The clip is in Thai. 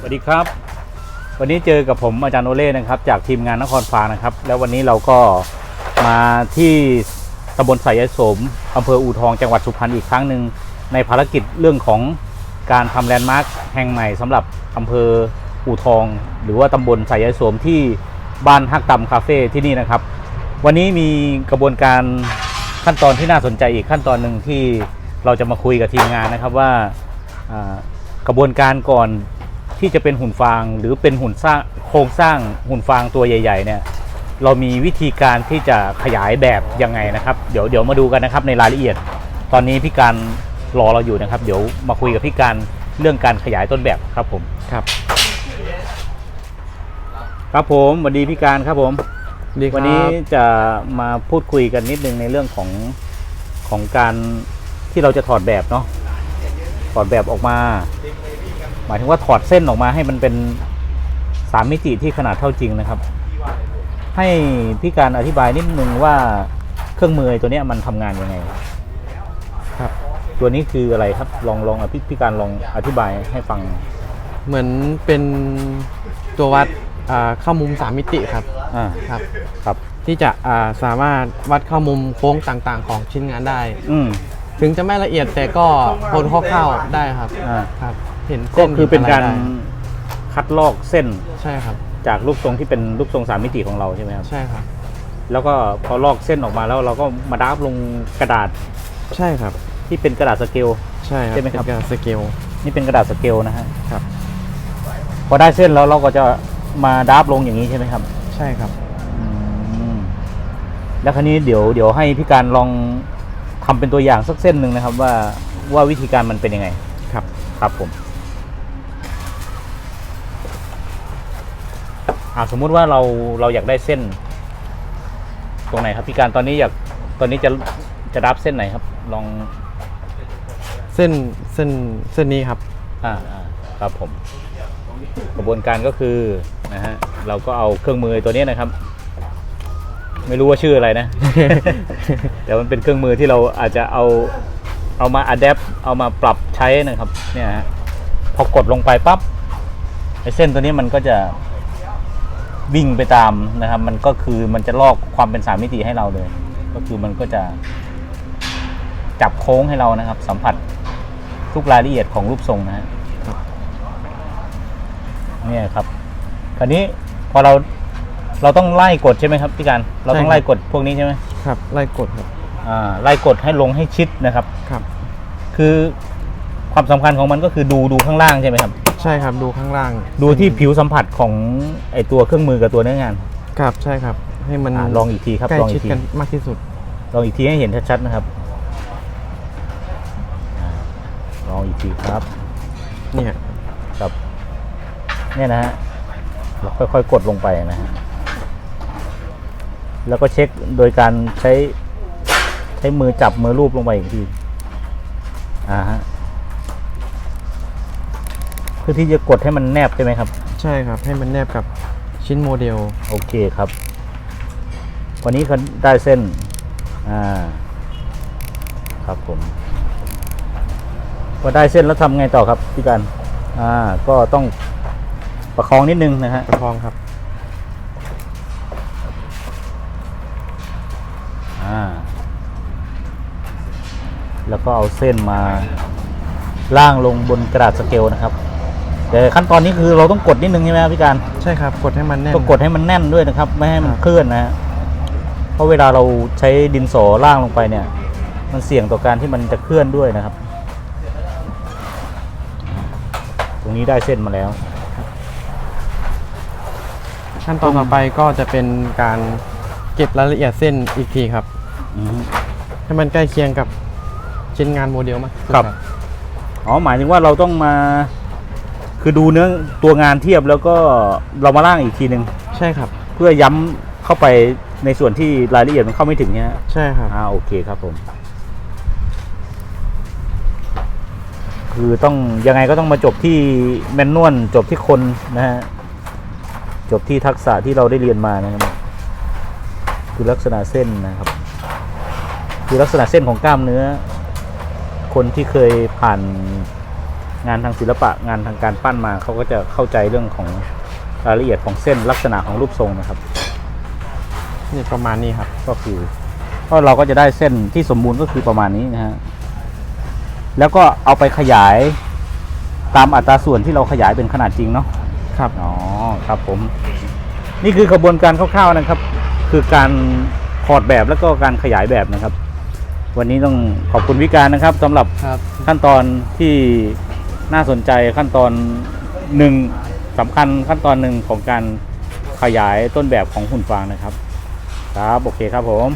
สวัสดีครับ วันนี้เจอกับผมอาจารย์โอเล่นะครับ จากทีมงานนครฟานะครับ แล้ววันนี้เราก็มาที่ตำบลสายสมอำเภออูทองจังหวัดสุพรรณอีกครั้งหนึ่งในภารกิจเรื่องของการทำแลนด์มาร์คแห่งใหม่สำหรับอำเภออูทอง หรือว่าตำบลสายสมที่บ้านฮักตำคาเฟ่ที่นี่นะครับ วันนี้มีกระบวนการขั้นตอนที่น่าสนใจอีกขั้นตอนหนึ่งที่เราจะมาคุยกับทีมงานนะครับว่าอ่ากระบวนการก่อน ที่จะเป็นหุ่นฟางหรือเป็นหุ่นสร้างโครงสร้างหุ่นฟางตัวใหญ่ ๆ เนี่ย เรามีวิธีการที่จะขยายแบบยังไงนะครับ เดี๋ยวเดี๋ยวมาดูกันนะครับในรายละเอียด ตอนนี้พี่การรอเราอยู่นะครับ เดี๋ยวมาคุยกับพี่การเรื่องการขยายต้นแบบครับผมครับ ครับผมสวัสดีพี่การครับผมดีครับ วันนี้จะมาพูดคุยกันนิดนึงในเรื่องของของการที่เราจะถอดแบบเนาะถอดแบบออกมา หมายถึงว่าถอดเส้นออกมาให้มันเป็นสามมิติที่ขนาดเท่าจริงนะครับ ให้พี่การอธิบายนิดนึงว่าเครื่องมือตัวเนี้ยมันทำงานยังไงครับ ตัวนี้คืออะไรครับลองลองอภิพี่การลองอธิบายให้ฟัง เหมือนเป็นตัววัดอ่าเข้ามุม3มิติครับอ่าครับ ครับ ที่จะอ่าสามารถวัดเข้ามุมโค้งต่างๆ ของชิ้นงานได้ อืมถึงจะไม่ละเอียดแต่ก็พอคร่าวๆได้ครับอ่า ครับ เห็นก็เส้นคือเป็นการห็ะไได้คัดลอกเส้นใช่ครับ จากรูปทรงที่เป็นรูปทรงสามมิติของเราใช่ไหมครับ ใช่ครับ แล้วก็พอลอกเส้นออกมาแล้วเราก็มาดาบลงกระดาษใช่ครับ ที่เป็นกระดาษสเกล ใช่ครับใช่ไหมครับ เป็นการสเกล นี่เป็นกระดาษสเกลนะฮะครับ พอได้เส้นแล้วเราก็จะมาดาบลงอย่างนี้ใช่ไหมครับ ใช่ครับ อืมแล้วคราวนี้เดี๋ยวเดี๋ยวให้พี่การลองทำเป็นตัวอย่างสักเส้นหนึ่งนะครับว่าว่าวิธีการมันเป็นยังไงครับ ครับผม อ่าสมมุติว่าเราเราอยากได้เส้น ตรงไหนครับพี่การตอนนี้อยากตอนนี้จะจะดับเส้นไหนครับ ลองเส้นเส้นเส้นนี้ครับอ่าอ่าครับผม กระบวนการก็คือนะฮะเราก็เอาเครื่องมือตัวนี้นะครับ ไม่รู้ว่าชื่ออะไรนะ แต่มันเป็นเครื่องมือที่เราอาจจะเอาเอามาอัดแอปเอามาปรับใช้นะครับเนี่ยฮะพอกดลงไปปั๊บไอ้เส้นตัวนี้มันก็จะ วิ่งไปตามนะครับ มันก็คือมันจะลอกความเป็นสามมิติให้เราเลย ก็คือมันก็จะจับโค้งให้เรานะครับ สัมผัสทุกรายละเอียดของรูปทรงนะฮะครับเนี่ยครับคราวนี้พอเราเราต้องไล่กดใช่ไหมครับพี่การเราต้องไล่กดพวกนี้ใช่ไหมครับ ไล่กดครับอ่าไล่กดให้ลงให้ชิดนะครับ ครับ คือความสำคัญของมันก็คือดูดูข้างล่างใช่ไหมครับ ใช่ครับดูข้างล่างดูที่ผิวสัมผัสของไอตัวเครื่องมือกับตัวเนื้องานครับใช่ครับ ให้มันอ่าลองอีกทีครับใกล้ลองชิอีดกทีกันมากที่สุด ลองอีกทีให้เห็นชัดๆนะครับอ่าลองอีกทีครับเนี่ยครับเนี่ยนะฮะเราค่อยๆกดลงไปนะฮะแล้วก็เช็คโดยการใช้ใช้มือจับมือรูปลงไปอีกทีอ่าฮะเพื่อที่จะกดให้มันแนบใช่ไหมครับ ใช่ครับ ให้มันแนบกับชิ้นโมเดล โอเคครับวันนี้เขาได้เส้น อ่า ครับผม พอได้เส้นแล้วทำไงต่อครับพี่กันอ่า ก็ต้องประคองนิดนึงนะฮะ ประคองครับ อ่า แล้วก็เอาเส้นมาล่างลงบนกระดาษสเกลนะครับ แต่ขั้นตอนนี้คือเราต้องกดนิดนึงใช่ไหมครับพี่การใช่ครับ กดให้มันแน่นต้องกดให้มันแน่นด้วยนะครับ ไม่ให้มันครับเคลื่อนนะฮะเพราะเวลาเราใช้ดินสอล่างลงไปเนี่ย มันเสี่ยงต่อการที่มันจะเคลื่อนด้วยนะครับ ตรงนี้ได้เส้นมาแล้ว ขั้นตอนต่อไปก็จะเป็นการเก็บรายละเอียดเส้นอีกทีครับอืมให้มันใกล้เคียงกับชิ้นงานโมเดลมากที่สุดครับอ๋อหมายถึงว่าเราต้องมา คือดูเนื้อตัวงานเทียบแล้วก็เรามาล่างอีกทีหนึ่งใช่ครับ เพื่อย้ำเข้าไปในส่วนที่รายละเอียดมันเข้าไม่ถึงเนี่ยฮะใช่ครับ อ่าโอเคครับผม คือต้องยังไงก็ต้องมาจบที่แมนนวลจบที่คนนะฮะจบที่ทักษะที่เราได้เรียนมานะครับคือลักษณะเส้นนะครับ คือลักษณะเส้นของกล้ามเนื้อ คนที่เคยผ่าน งานทางศิลปะงานทางการปั้นมาเขาก็จะเข้าใจเรื่องของรายละเอียดของเส้นลักษณะของรูปทรงนะครับนี่ประมาณนี้ครับก็คือก็เราก็จะได้เส้นที่สมบูรณ์ก็คือประมาณนี้นะฮะแล้วก็เอาไปขยายตามอัตราส่วนที่เราขยายเป็นขนาดจริงเนาะครับอ๋อครับผม นี่คือกระบวนการคร่าวๆนะครับ คือการถอดแบบแล้วก็การขยายแบบนะครับ วันนี้ต้องขอบคุณวิการนะครับสำหรับครับขั้นตอนที่ น่าสนใจขั้นตอนหนึ่งสำคัญขั้นตอนหนึ่งของการขยายต้นแบบของหุ่นฟางนะครับ ครับ โอเคครับผม